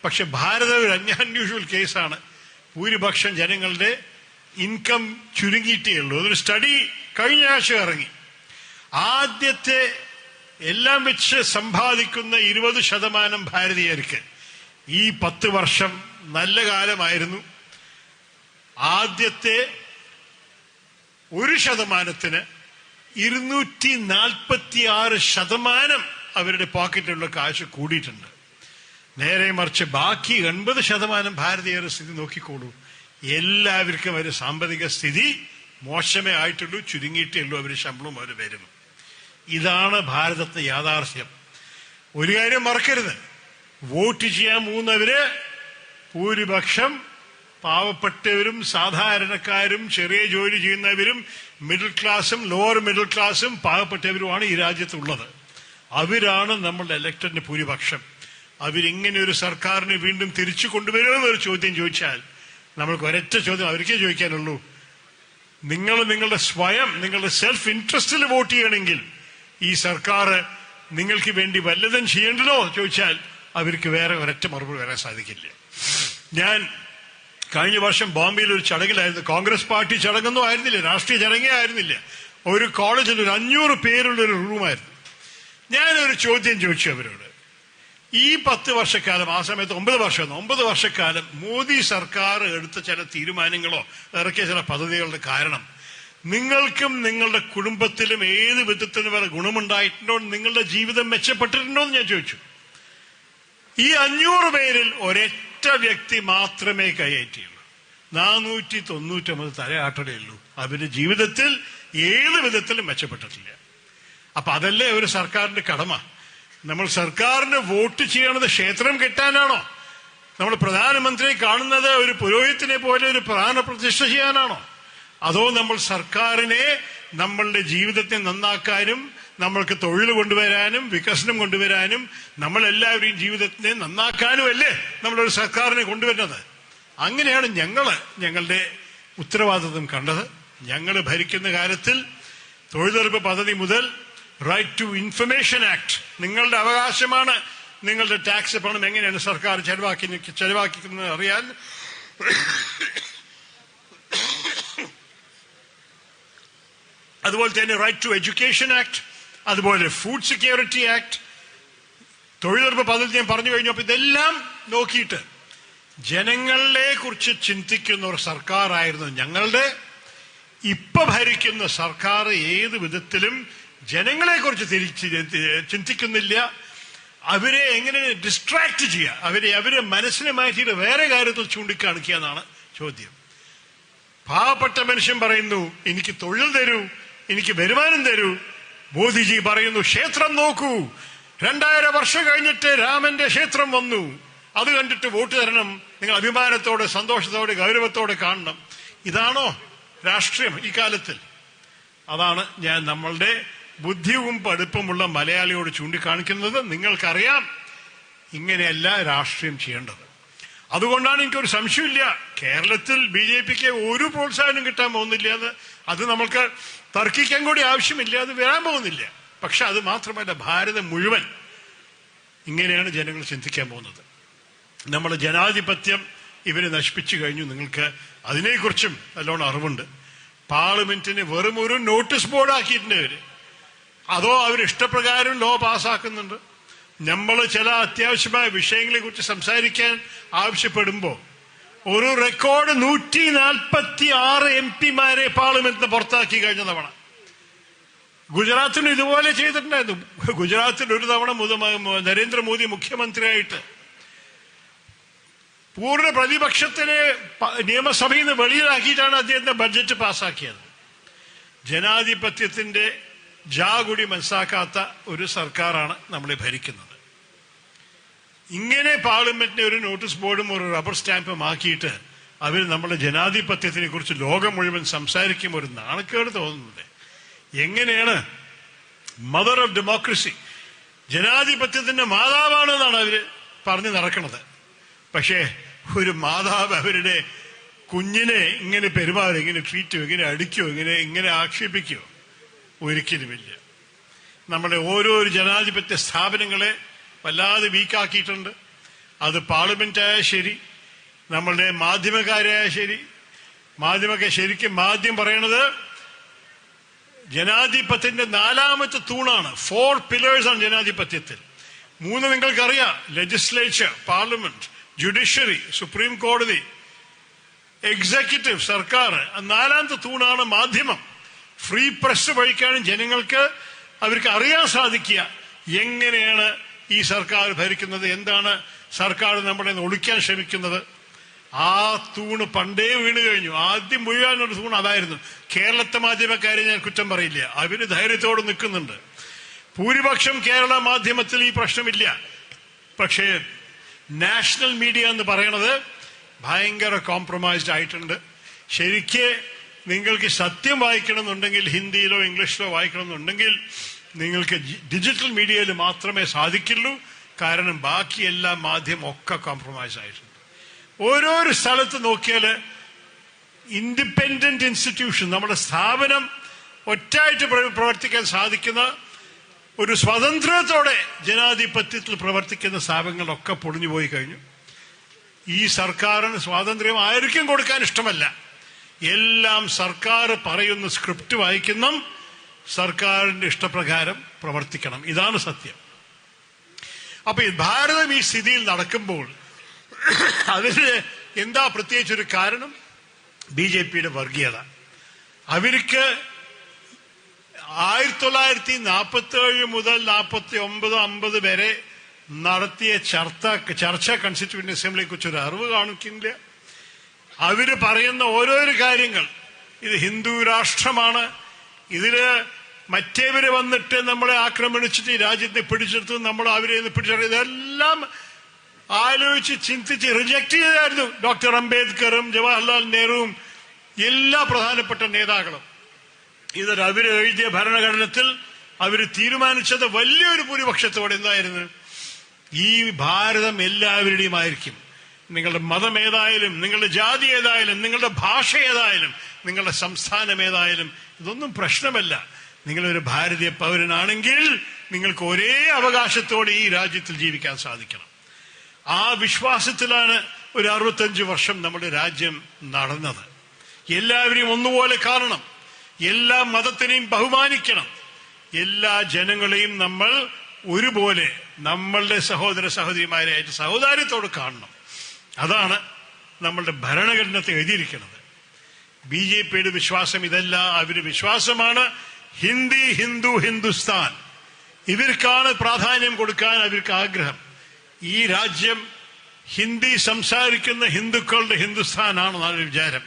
പക്ഷെ ഭാരതം ഒരു അൺയൂഷ്വൽ കേസാണ്. ഭൂരിപക്ഷം ജനങ്ങളുടെ ഇൻകം ചുരുങ്ങിയിട്ടേ ഉള്ളൂ. അതൊരു സ്റ്റഡി കഴിഞ്ഞ ആഴ്ച ഇറങ്ങി. ആദ്യത്തെ എല്ലാം വെച്ച് സമ്പാദിക്കുന്ന ഇരുപത് ശതമാനം ഭാരതീയർക്ക് ഈ പത്ത് വർഷം നല്ല കാലമായിരുന്നു. ആദ്യത്തെ ഒരു ശതമാനത്തിന് ഇരുന്നൂറ്റി നാൽപ്പത്തി ആറ് ശതമാനം അവരുടെ പോക്കറ്റിലുള്ള കാശ് കൂടിയിട്ടുണ്ട്. നേരെ മറിച്ച് ബാക്കി എൺപത് ശതമാനം ഭാരതീയരുടെ സ്ഥിതി നോക്കിക്കോളൂ. എല്ലാവർക്കും ഒരു സാമ്പത്തിക സ്ഥിതി മോശമേ ആയിട്ടുള്ളൂ ചുരുങ്ങിയിട്ടേ ഉള്ളൂ അവർ ശമ്പളം അവർ വരുന്നു ഇതാണ് ഭാരതത്തെ യാഥാർത്ഥ്യം. ഒരു കാര്യം മറക്കരുത്. വോട്ട് ചെയ്യാൻ പോകുന്നവര് ഭൂരിപക്ഷം പാവപ്പെട്ടവരും സാധാരണക്കാരും ചെറിയ ജോലി ചെയ്യുന്നവരും മിഡിൽ ക്ലാസും ലോവർ മിഡിൽ ക്ലാസും പാവപ്പെട്ടവരുമാണ് ഈ രാജ്യത്തുള്ളത്. അവരാണ് നമ്മളുടെ ഇലക്ടറിന്റെ ഭൂരിപക്ഷം. അവരിങ്ങനെ ഒരു സർക്കാരിനെ വീണ്ടും തിരിച്ചു കൊണ്ടുവരുമെന്നൊരു ചോദ്യം ചോദിച്ചാൽ നമ്മൾക്ക് ഒരൊറ്റ ചോദ്യം അവർക്കേ ചോദിക്കാനുള്ളൂ. നിങ്ങൾ നിങ്ങളുടെ സ്വയം നിങ്ങളുടെ സെൽഫ് ഇൻട്രസ്റ്റിൽ വോട്ട് ചെയ്യണമെങ്കിൽ ഈ സർക്കാർ നിങ്ങൾക്ക് വേണ്ടി വല്ലതും ചെയ്യേണ്ടതോ ചോദിച്ചാൽ അവർക്ക് വേറെ ഒരൊറ്റ മറുപടി വരാൻ സാധിക്കില്ല. ഞാൻ കഴിഞ്ഞ വർഷം ബോംബെയിൽ ഒരു ചടങ്ങിലായിരുന്നു. കോൺഗ്രസ് പാർട്ടി ചടങ്ങൊന്നും ആയിരുന്നില്ല. രാഷ്ട്രീയ ചടങ്ങേ ആയിരുന്നില്ല. ഒരു കോളേജിൽ ഒരു അഞ്ഞൂറ് പേരുള്ള ഒരു റൂമായിരുന്നു. ഞാനൊരു ചോദ്യം ചോദിച്ചു അവരോട്. ഈ പത്ത് വർഷക്കാലം ആ സമയത്ത് ഒമ്പത് വർഷം ഒമ്പത് വർഷക്കാലം മോദി സർക്കാർ എടുത്ത ചില തീരുമാനങ്ങളോ ഇറക്കിയ ചില പദ്ധതികളുടെ കാരണം നിങ്ങൾക്കും നിങ്ങളുടെ കുടുംബത്തിലും ഏത് വിധത്തിലും വരെ ഗുണമുണ്ടായിട്ടുണ്ടോ? നിങ്ങളുടെ ജീവിതം മെച്ചപ്പെട്ടിട്ടുണ്ടോ എന്ന് ഞാൻ ചോദിച്ചു. ഈ അഞ്ഞൂറ് പേരിൽ ഒരൊറ്റ വ്യക്തി മാത്രമേ കൈയേറ്റിയുള്ളൂ നാനൂറ്റി തൊണ്ണൂറ്റൊമ്പത് തലയാട്ടലേ ഉള്ളൂ. അവരുടെ ജീവിതത്തിൽ ഏത് വിധത്തിലും മെച്ചപ്പെട്ടിട്ടില്ല. അപ്പൊ അതല്ലേ ഒരു സർക്കാരിന്റെ കടമ? നമ്മൾ സർക്കാരിന് വോട്ട് ചെയ്യണത് ക്ഷേത്രം കെട്ടാനാണോ? നമ്മൾ പ്രധാനമന്ത്രിയെ കാണുന്നത് ഒരു പുരോഹിതനെ പോലെ ഒരു പ്രധാന പ്രതിഷ്ഠ ചെയ്യാനാണോ? അതോ നമ്മൾ സർക്കാരിനെ നമ്മളുടെ ജീവിതത്തെ നന്നാക്കാനും നമ്മൾക്ക് തൊഴിൽ കൊണ്ടുവരാനും വികസനം കൊണ്ടുവരാനും നമ്മളെല്ലാവരെയും ജീവിതത്തിനെ നന്നാക്കാനും അല്ലേ നമ്മളൊരു സർക്കാരിനെ കൊണ്ടുവരുന്നത്? അങ്ങനെയാണ് ഞങ്ങൾ ഞങ്ങളുടെ ഉത്തരവാദിത്വം കണ്ടത്. ഞങ്ങൾ ഭരിക്കുന്ന കാര്യത്തിൽ തൊഴിലുറപ്പ് പദ്ധതി മുതൽ റൈറ്റ് ടു ഇൻഫർമേഷൻ ആക്ട് നിങ്ങളുടെ അവകാശമാണ്. നിങ്ങളുടെ ടാക്സ് പണം എങ്ങനെയാണ് സർക്കാർ ചെലവാക്കി ചെലവാക്കുന്നത് അറിയാൻ അതുപോലെ തന്നെ റൈറ്റ് ടു എഡ്യൂക്കേഷൻ ആക്ട് അതുപോലെ ഫുഡ് സെക്യൂരിറ്റി ആക്ട് തൊഴിലുറപ്പ് പദ്ധതി ഞാൻ പറഞ്ഞു കഴിഞ്ഞപ്പോൾ ഇതെല്ലാം നോക്കിയിട്ട് ജനങ്ങളെ കുറിച്ച് ചിന്തിക്കുന്ന ഒരു സർക്കാരായിരുന്നു ഞങ്ങളുടെ. ഇപ്പൊ ഭരിക്കുന്ന സർക്കാർ ഏത് വിധത്തിലും ജനങ്ങളെ കുറിച്ച് തിരിച്ച് ചിന്തിക്കുന്നില്ല. അവരെ എങ്ങനെ ഡിസ്ട്രാക്ട് ചെയ്യുക അവരെ അവരെ മനസ്സിനെ മാറ്റിയിട്ട് വേറെ കാര്യത്തിൽ ചൂണ്ടിക്കാണിക്കുക എന്നാണ് ചോദ്യം. പാവപ്പെട്ട മനുഷ്യൻ പറയുന്നു എനിക്ക് തൊഴിൽ തരൂ എനിക്ക് വരുമാനം തരൂ മോദിജി പറയുന്നു ക്ഷേത്രം നോക്കൂ. രണ്ടായിരം വർഷം കഴിഞ്ഞിട്ട് രാമന്റെ ക്ഷേത്രം വന്നു. അത് കണ്ടിട്ട് വോട്ട് തരണം. നിങ്ങൾ അഭിമാനത്തോടെ സന്തോഷത്തോടെ ഗൗരവത്തോടെ കാണണം. ഇതാണോ രാഷ്ട്രീയം ഈ കാലത്തിൽ അതാണ് ഞാൻ നമ്മളുടെ ബുദ്ധിയും പഠിപ്പുമുള്ള മലയാളിയോട് ചൂണ്ടിക്കാണിക്കുന്നത്. നിങ്ങൾക്കറിയാം ഇങ്ങനെയല്ല രാഷ്ട്രീയം ചെയ്യേണ്ടത്. അതുകൊണ്ടാണ് എനിക്കൊരു സംശയമില്ല. കേരളത്തിൽ ബി ജെ പിക്ക് ഒരു പ്രോത്സാഹനം കിട്ടാൻ പോകുന്നില്ല അത് നമ്മൾക്ക് തർക്കിക്കാൻ കൂടി ആവശ്യമില്ല അത് വരാൻ പോകുന്നില്ല. പക്ഷെ അത് മാത്രമല്ല ഭാരതം മുഴുവൻ ഇങ്ങനെയാണ് ജനങ്ങൾ ചിന്തിക്കാൻ പോകുന്നത്. നമ്മൾ ജനാധിപത്യം ഇവരെ നശിപ്പിച്ചു കഴിഞ്ഞു. നിങ്ങൾക്ക് അതിനെക്കുറിച്ചും നല്ലോണം അറിവുണ്ട്. പാർലമെന്റിന് വെറും ഒരു നോട്ടീസ് ബോർഡ് ആക്കിയിട്ടുണ്ട് അവർ അതോ അവർ ഇഷ്ടപ്രകാരം ലോ പാസ്സാക്കുന്നുണ്ട്? നമ്മൾ ചില അത്യാവശ്യമായ വിഷയങ്ങളെ കുറിച്ച് സംസാരിക്കാൻ ആവശ്യപ്പെടുമ്പോൾ ഒരു റെക്കോർഡ് നൂറ്റി നാൽപ്പത്തി ആറ് എം പിമാരെ പാർലമെന്റിന് പുറത്താക്കി കഴിഞ്ഞ തവണ. ഗുജറാത്തിന് ഇതുപോലെ ചെയ്തിട്ടുണ്ടായിരുന്നു. ഗുജറാത്തിൽ ഒരു തവണ നരേന്ദ്രമോദി മുഖ്യമന്ത്രിയായിട്ട്. പൂർണ പ്രതിപക്ഷത്തിനെ നിയമസഭയിൽ നിന്ന് വെളിയിലാക്കിയിട്ടാണ് അദ്ദേഹത്തിന്റെ ബഡ്ജറ്റ് പാസ്സാക്കിയത്. ജനാധിപത്യത്തിന്റെ ജാകുടി മനസ്സാക്കാത്ത ഒരു സർക്കാരാണ് നമ്മളെ ഭരിക്കുന്നത്. ഇങ്ങനെ പാർലമെന്റിനെ ഒരു നോട്ടീസ് ബോർഡും ഒരു റബ്ബർ സ്റ്റാമ്പും ആക്കിയിട്ട് അവർ നമ്മുടെ ജനാധിപത്യത്തിനെ കുറിച്ച് ലോകം മുഴുവൻ സംസാരിക്കുമ്പോൾ ഒരു നാണക്കേട് തോന്നുന്നത്. എങ്ങനെയാണ് മദർ ഓഫ് ഡെമോക്രസി? ജനാധിപത്യത്തിന്റെ മാതാവാണെന്നാണ് അവർ പറഞ്ഞു നടക്കുന്നത്. പക്ഷേ ഒരു മാതാവ് അവരുടെ കുഞ്ഞിനെ ഇങ്ങനെ പെരുമാറും? ഇങ്ങനെ ട്രീറ്റോ? ഇങ്ങനെ അടിക്കോ? ഇങ്ങനെ ഇങ്ങനെ ആക്ഷേപിക്കോ? ഒരിക്കലുമില്ല. നമ്മുടെ ഓരോ ജനാധിപത്യ സ്ഥാപനങ്ങളെ വല്ലാതെ വീക്കാക്കിയിട്ടുണ്ട്. അത് പാർലമെന്റായ ശരി നമ്മളുടെ മാധ്യമക്കാരായ ശരി. മാധ്യമൊക്കെ ശരിക്കും മാധ്യം പറയണത് ജനാധിപത്യത്തിന്റെ നാലാമത്തെ തൂണാണ്. ഫോർ പില്ലേഴ്സ് ആണ് ജനാധിപത്യത്തിൽ. മൂന്ന് നിങ്ങൾക്കറിയാം. ലെജിസ്ലേച്ചർ പാർലമെന്റ് ജുഡീഷ്യറി സുപ്രീം കോടതി എക്സിക്യൂട്ടീവ് സർക്കാർ. നാലാമത്തെ തൂണാണ് മാധ്യമം. ഫ്രീ പ്രസ് വഴിക്കാണ് ജനങ്ങൾക്ക് അവർക്ക് അറിയാൻ സാധിക്കുക എങ്ങനെയാണ് ഈ സർക്കാർ ഭരിക്കുന്നത് എന്താണ്? സർക്കാർ നമ്മളെ ഒളിക്കാൻ ശ്രമിക്കുന്നത്. ആ തൂണ് പണ്ടേ വീണ് കഴിഞ്ഞു. ആദ്യം മുഴുവാനൊരു തൂണ് അതായിരുന്നു. കേരളത്തെ മാധ്യമക്കാരെ ഞാൻ കുറ്റം പറയില്ല. അവർ ധൈര്യത്തോടെ നിൽക്കുന്നുണ്ട്. ഭൂരിപക്ഷം കേരള മാധ്യമത്തിൽ ഈ പ്രശ്നമില്ല. പക്ഷേ നാഷണൽ മീഡിയ എന്ന് പറയണത് ഭയങ്കര കോംപ്രമൈസ്ഡ് ആയിട്ടുണ്ട്. ശരിക്ക് നിങ്ങൾക്ക് സത്യം വായിക്കണമെന്നുണ്ടെങ്കിൽ ഹിന്ദിയിലോ ഇംഗ്ലീഷിലോ വായിക്കണമെന്നുണ്ടെങ്കിൽ നിങ്ങൾക്ക് ഡിജിറ്റൽ മീഡിയയിൽ മാത്രമേ സാധിക്കുള്ളൂ. കാരണം ബാക്കി എല്ലാ മാധ്യമം ഒക്കെ കോംപ്രമൈസ് ആയിട്ടുണ്ട്. ഓരോരോ സ്ഥലത്ത് നോക്കിയാൽ ഇൻഡിപെൻഡന്റ് ഇൻസ്റ്റിറ്റ്യൂഷൻ നമ്മുടെ സ്ഥാപനം ഒറ്റായിട്ട് പ്രവർത്തിക്കാൻ സാധിക്കുന്ന ഒരു സ്വതന്ത്രത്തോടെ ജനാധിപത്യത്തിൽ പ്രവർത്തിക്കുന്ന സ്ഥാപനങ്ങളൊക്കെ പൊളിഞ്ഞു പോയി കഴിഞ്ഞു. ഈ സർക്കാരിന് സ്വാതന്ത്ര്യം ആയിരിക്കും കൊടുക്കാൻ ഇഷ്ടമല്ല. എല്ലാം സർക്കാർ പറയുന്ന സ്ക്രിപ്റ്റ് വായിക്കുന്ന. സർക്കാരിന്റെ ഇഷ്ടപ്രകാരം പ്രവർത്തിക്കണം. ഇതാണ് സത്യം. അപ്പൊ ഭാരതം ഈ സ്ഥിതിയിൽ നടക്കുമ്പോൾ അതിന് എന്താ പ്രത്യേകിച്ച് ഒരു കാരണം? ബി ജെ പിയുടെ വർഗീയത. അവർക്ക് ആയിരത്തി തൊള്ളായിരത്തി നാൽപ്പത്തി ഏഴ് മുതൽ നാൽപ്പത്തി ഒമ്പത് അമ്പത് വരെ നടത്തിയ ചർച്ച ചർച്ച കൺസ്റ്റിറ്റ്യൂട്ട് അസംബ്ലിയെ കുറിച്ച് ഒരു അറിവ് കാണിക്കുന്നില്ല. അവർ പറയുന്ന ഓരോരോ കാര്യങ്ങൾ. ഇത് ഹിന്ദു രാഷ്ട്രമാണ്. ഇതിൽ മറ്റേവര് വന്നിട്ട് നമ്മളെ ആക്രമിച്ചിട്ട് ഈ രാജ്യത്തെ പിടിച്ചെടുത്ത് നമ്മൾ അവരെ പിടിച്ചെടുത്ത്. ഇതെല്ലാം ആലോചിച്ച് ചിന്തിച്ച് റിജക്ട് ചെയ്തായിരുന്നു ഡോക്ടർ അംബേദ്കറും ജവഹർലാൽ നെഹ്റുവും എല്ലാ പ്രധാനപ്പെട്ട നേതാക്കളും. ഇതൊരു അവർ എഴുതിയ ഭരണഘടനത്തിൽ അവർ തീരുമാനിച്ചത് വലിയൊരു ഭൂരിപക്ഷത്തോടെ എന്തായിരുന്നു? ഈ ഭാരതം എല്ലാവരുടെയും ആയിരിക്കും. നിങ്ങളുടെ മതം ഏതായാലും നിങ്ങളുടെ ജാതി ഏതായാലും നിങ്ങളുടെ ഭാഷ ഏതായാലും നിങ്ങളുടെ സംസ്ഥാനം ഏതായാലും ഇതൊന്നും പ്രശ്നമല്ല. നിങ്ങളൊരു ഭാരതീയ പൗരനാണെങ്കിൽ നിങ്ങൾക്ക് ഒരേ അവകാശത്തോടെ ഈ രാജ്യത്തിൽ ജീവിക്കാൻ സാധിക്കണം. ആ വിശ്വാസത്തിലാണ് ഒരു അറുപത്തഞ്ച് വർഷം നമ്മുടെ രാജ്യം നടന്നത്. എല്ലാവരെയും ഒന്നുപോലെ കാണണം. എല്ലാ മതത്തിനെയും ബഹുമാനിക്കണം. എല്ലാ ജനങ്ങളെയും നമ്മൾ ഒരുപോലെ നമ്മളുടെ സഹോദര സഹോദരിമാരായിട്ട് സഹോദര്യത്തോട് കാണണം. അതാണ് നമ്മളുടെ ഭരണഘടനത്തെ എഴുതിയിരിക്കുന്നത്. ബി ജെ പിയുടെ വിശ്വാസം ഇതല്ല. അവരുടെ വിശ്വാസമാണ് ഹിന്ദി ഹിന്ദു ഹിന്ദുസ്ഥാൻ. ഇവർക്കാണ് പ്രാധാന്യം കൊടുക്കാൻ അവർക്ക് ആഗ്രഹം. ഈ രാജ്യം ഹിന്ദി സംസാരിക്കുന്ന ഹിന്ദുക്കളുടെ ഹിന്ദുസ്ഥാനാണെന്നാണ് വിചാരം.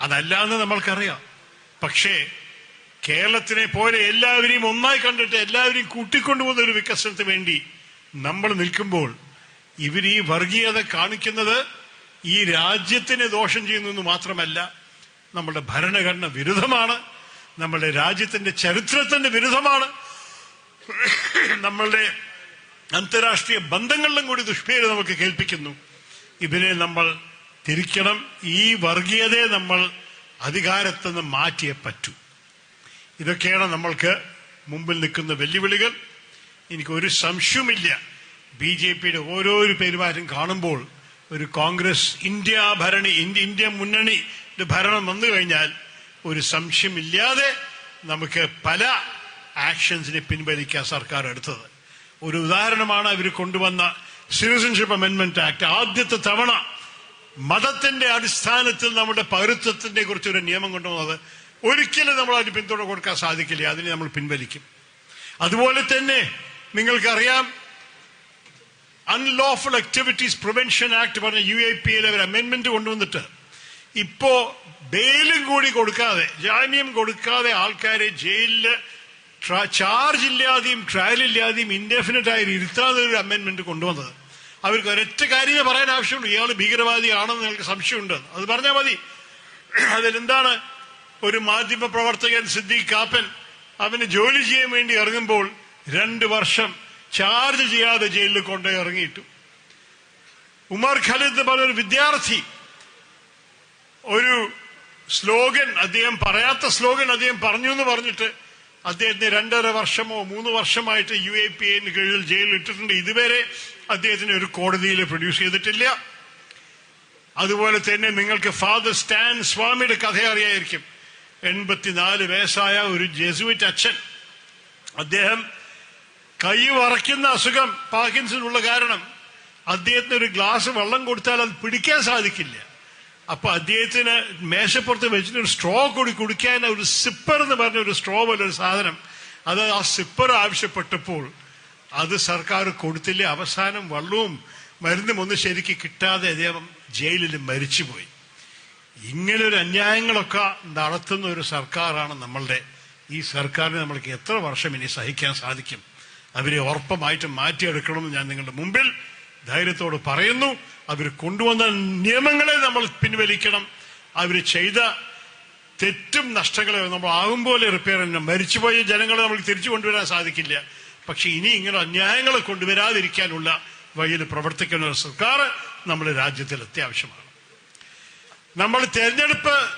അതല്ല എന്ന് നമ്മൾക്കറിയാം. പക്ഷേ കേരളത്തിനെ പോലെ എല്ലാവരെയും ഒന്നായി കണ്ടിട്ട് എല്ലാവരെയും കൂട്ടിക്കൊണ്ടുപോകുന്ന ഒരു വികസനത്തിന് വേണ്ടി നമ്മൾ നിൽക്കുമ്പോൾ ഇവർ ഈ വർഗീയത കാണിക്കുന്നത് ഈ രാജ്യത്തിന് ദോഷം ചെയ്യുന്നു മാത്രമല്ല നമ്മുടെ ഭരണഘടന വിരുദ്ധമാണ്. നമ്മുടെ രാജ്യത്തിന്റെ ചരിത്രത്തിന്റെ വിരുദ്ധമാണ്. നമ്മളുടെ അന്താരാഷ്ട്രീയ ബന്ധങ്ങളിലും കൂടി ദുഷ്പേര് നമുക്ക് കേൾപ്പിക്കുന്നു. ഇതിനെ നമ്മൾ തിരിക്കണം. ഈ വർഗീയതയെ നമ്മൾ അധികാരത്തു നിന്ന് മാറ്റിയേ പറ്റൂ. ഇതൊക്കെയാണ് നമ്മൾക്ക് മുമ്പിൽ നിൽക്കുന്ന വെല്ലുവിളികൾ. എനിക്ക് ഒരു സംശയവുമില്ല. ബി ജെ പിയുടെ ഓരോരോ പെരുമാറ്റം കാണുമ്പോൾ ഒരു കോൺഗ്രസ് ഇന്ത്യ ഭരണി ഇന്ത്യ മുന്നണിയുടെ ഭരണം വന്നു കഴിഞ്ഞാൽ ഒരു സംശയമില്ലാതെ നമുക്ക് പല ആക്ഷൻസിനെ പിൻവലിക്കാൻ സർക്കാർ എടുത്തത്. ഒരു ഉദാഹരണമാണ് അവർ കൊണ്ടുവന്ന സിറ്റിസൺഷിപ്പ് അമെന്റ്മെന്റ് ആക്ട് ആദ്യത്തെ തവണ മതത്തിന്റെ അടിസ്ഥാനത്തിൽ നമ്മുടെ പൗരത്വത്തിന്റെ കുറിച്ചൊരു നിയമം കൊണ്ടുവന്നത് ഒരിക്കലും നമ്മൾ അതിന് പിന്തുണ കൊടുക്കാൻ സാധിക്കില്ല. അതിനെ നമ്മൾ പിൻവലിക്കും. അതുപോലെ തന്നെ നിങ്ങൾക്കറിയാം അൺലോഫുൾ ആക്ടിവിറ്റീസ് പ്രിവെൻഷൻ ആക്ട് പറഞ്ഞ യു എ പി യിൽ അവർ അമെന്റ്മെന്റ് കൊണ്ടുവന്നിട്ട് ഇപ്പോ ബെയിലും കൂടി കൊടുക്കാതെ ജാമ്യം കൊടുക്കാതെ ആൾക്കാരെ ജയിലിൽ ചാർജ് ഇല്ലാതെയും ട്രയൽ ഇല്ലാതെയും ഇൻഡെഫിനറ്റ് ആയി ഇരുത്താതെ ഒരു അമെന്റ്മെന്റ് കൊണ്ടുവന്നത്. അവർക്ക് ഒരൊറ്റ കാര്യമേ പറയാൻ ആവശ്യമുള്ളൂ. ഇയാൾ ഭീകരവാദിയാണെന്ന് നിങ്ങൾക്ക് സംശയമുണ്ട്. അത് പറഞ്ഞാൽ മതി. അതിലെന്താണ്? ഒരു മാധ്യമ പ്രവർത്തകൻ സിദ്ദീഖ് കാപ്പൻ അവന് ജോലി ചെയ്യാൻ വേണ്ടി ഇറങ്ങുമ്പോൾ രണ്ട് വർഷം ചാർജ് ചെയ്യാതെ ജയിലിൽ കൊണ്ടുപോയി ഇറങ്ങിയിട്ടു. ഉമർ ഖലിദ് എന്ന് പറഞ്ഞ വിദ്യാർത്ഥി ഒരു സ്ലോഗൻ അദ്ദേഹം പറയാത്ത സ്ലോഗൻ അദ്ദേഹം പറഞ്ഞു എന്ന് പറഞ്ഞിട്ട് അദ്ദേഹത്തിന് രണ്ടര വർഷമോ മൂന്ന് വർഷമായിട്ട് യു എ പി എന് കീഴിൽ ജയിലിൽ ഇട്ടിട്ടുണ്ട് ഇതുവരെ അദ്ദേഹത്തിന് ഒരു കോടതിയിൽ പ്രൊഡ്യൂസ് ചെയ്തിട്ടില്ല. അതുപോലെ തന്നെ നിങ്ങൾക്ക് ഫാദർ സ്റ്റാൻ സ്വാമിയുടെ കഥ അറിയായിരിക്കും. എൺപത്തിനാല് വയസ്സായ ഒരു ജെസുവിറ്റ് അച്ഛൻ. അദ്ദേഹം കൈ വറയ്ക്കുന്ന അസുഖം പാർക്കിൻസൺ കാരണം അദ്ദേഹത്തിന് ഒരു ഗ്ലാസ് വെള്ളം കൊടുത്താൽ അത് പിടിക്കാൻ സാധിക്കില്ല. അപ്പൊ അദ്ദേഹത്തിന് മേശപ്പുറത്ത് വെച്ചിട്ട് ഒരു സ്ട്രോ കൂടി കുടിക്കാൻ ഒരു സിപ്പർ എന്ന് പറഞ്ഞ ഒരു സ്ട്രോ പോലെ ഒരു സാധനം. അത് ആ സിപ്പർ ആവശ്യപ്പെട്ടപ്പോൾ അത് സർക്കാർ കൊടുത്തില്ല. അവസാനം വള്ളവും മരുന്നും ഒന്നും ശരിക്ക് കിട്ടാതെ അദ്ദേഹം ജയിലിൽ മരിച്ചുപോയി. ഇങ്ങനെ ഒരു അന്യായങ്ങളൊക്കെ നടത്തുന്ന ഒരു സർക്കാരാണ് നമ്മളുടെ. ഈ സർക്കാരിനെ നമ്മൾക്ക് എത്ര വർഷം ഇനി സഹിക്കാൻ സാധിക്കും? അവരെ ഉറപ്പമായിട്ട് മാറ്റിയെടുക്കണമെന്ന് ഞാൻ നിങ്ങളുടെ മുമ്പിൽ ധൈര്യത്തോട് പറയുന്നു. അവർ കൊണ്ടുവന്ന നിയമങ്ങളെ നമ്മൾ പിൻവലിക്കണം. അവർ ചെയ്ത തെറ്റും നഷ്ടങ്ങളെ നമ്മൾ ആകും പോലെ റിപ്പയർ ചെയ്യണം മരിച്ചുപോയ ജനങ്ങളെ നമ്മൾ തിരിച്ചു കൊണ്ടുവരാൻ സാധിക്കില്ല. പക്ഷെ ഇനി ഇങ്ങനെ അന്യായങ്ങളെ കൊണ്ടുവരാതിരിക്കാനുള്ള വഴിയിൽ പ്രവർത്തിക്കുന്ന ഒരു സർക്കാർ നമ്മുടെ രാജ്യത്തിൽ അത്യാവശ്യമാണ്. നമ്മൾ തെരഞ്ഞെടുപ്പ്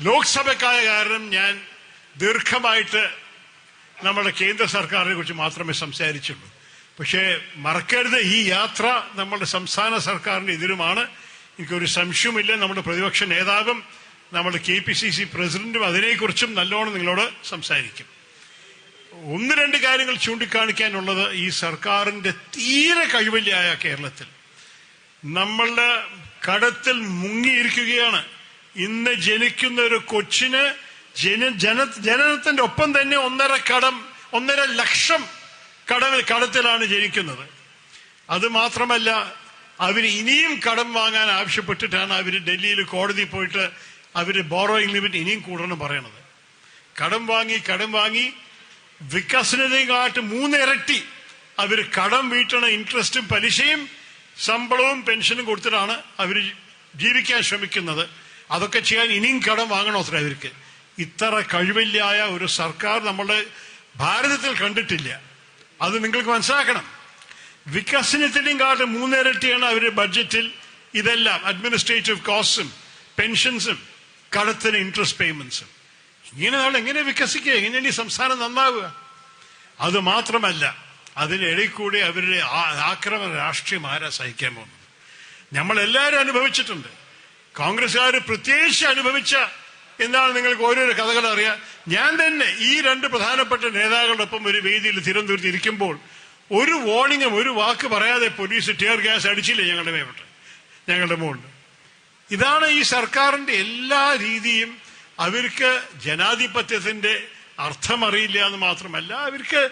ലോക്സഭക്കായ കാരണം ഞാൻ ദീർഘമായിട്ട് നമ്മുടെ കേന്ദ്ര സർക്കാരിനെ കുറിച്ച് മാത്രമേ സംസാരിച്ചുള്ളൂ. പക്ഷേ മറക്കരുത്. ഈ യാത്ര നമ്മുടെ സംസ്ഥാന സർക്കാരിന് എതിരുമാണ് എനിക്കൊരു സംശയമില്ല നമ്മുടെ പ്രതിപക്ഷ നേതാവും നമ്മുടെ കെ പി സി സി പ്രസിഡന്റും അതിനെക്കുറിച്ചും നല്ലോണം നിങ്ങളോട് സംസാരിക്കും. ഒന്ന് രണ്ട് കാര്യങ്ങൾ ചൂണ്ടിക്കാണിക്കാനുള്ളത് ഈ സർക്കാരിന്റെ തീരെ കഴിവില്ലായ കേരളത്തിൽ. നമ്മളുടെ കടത്തിൽ മുങ്ങിയിരിക്കുകയാണ്. ഇന്ന് ജനിക്കുന്ന ഒരു കൊച്ചിന് ജന ജന ജനനത്തിന്റെ ഒപ്പം തന്നെ ഒന്നര കടം ഒന്നര ലക്ഷം കടവിൽ കടത്തിലാണ് ജനിക്കുന്നത്. അത് മാത്രമല്ല അവർ ഇനിയും കടം വാങ്ങാൻ ആവശ്യപ്പെട്ടിട്ടാണ് അവർ ഡൽഹിയിൽ കോടതി പോയിട്ട് അവർ ബോറോയിങ് ലിമിറ്റ് ഇനിയും കൂടണം പറയണത്. കടം വാങ്ങി കടം വാങ്ങി വികസനതയെക്കാട്ട് മൂന്നിരട്ടി അവർ കടം വീട്ടണ ഇൻട്രസ്റ്റും പലിശയും ശമ്പളവും പെൻഷനും കൊടുത്തിട്ടാണ് അവർ ജീവിക്കാൻ ശ്രമിക്കുന്നത്. അതൊക്കെ ചെയ്യാൻ ഇനിയും കടം വാങ്ങണോ അത്ര അവർക്ക്? ഇത്ര കഴിവില്ലായ ഒരു സർക്കാർ നമ്മുടെ ഭാരതത്തിൽ കണ്ടിട്ടില്ല. അത് നിങ്ങൾക്ക് മനസ്സിലാക്കണം. വികസനത്തിന്റെയും കാട്ട് മൂന്നിരട്ടിയാണ് അവരുടെ ബഡ്ജറ്റിൽ ഇതെല്ലാം അഡ്മിനിസ്ട്രേറ്റീവ് കോസ്റ്റും പെൻഷൻസും കടത്തിന് ഇൻട്രസ്റ്റ് പേയ്മെന്റ്സും ഇങ്ങനെ നമ്മൾ എങ്ങനെ വികസിക്കുക? എങ്ങനെയാണ് ഈ സംസ്ഥാനം നന്നാവുക? അത് മാത്രമല്ല അതിനിടയിൽ കൂടി അവരുടെ ആക്രമ രാഷ്ട്രീയം ആരാ സഹിക്കാൻ പോകുന്നത്? നമ്മൾ എല്ലാവരും അനുഭവിച്ചിട്ടുണ്ട്. കോൺഗ്രസ്സുകാർ പ്രത്യേകിച്ച് അനുഭവിച്ച എന്താണ് നിങ്ങൾക്ക് ഓരോരോ കഥകൾ അറിയാം. ഞാൻ തന്നെ ഈ രണ്ട് പ്രധാനപ്പെട്ട നേതാക്കളോടൊപ്പം ഒരു വേദിയിൽ തിരുവനന്തപുരത്ത് ഇരിക്കുമ്പോൾ ഒരു വാർണിംഗും ഒരു വാക്ക് പറയാതെ പോലീസ് ടിയർ ഗ്യാസ് അടിച്ചില്ലേ ഞങ്ങളുടെ മേപ്പെട്ട് ഞങ്ങളുടെ മുകളിൽ. ഇതാണ് ഈ സർക്കാരിന്റെ എല്ലാ രീതിയും അവർക്ക് ജനാധിപത്യത്തിന്റെ അർത്ഥം അറിയില്ല എന്ന് മാത്രമല്ല അവർക്ക്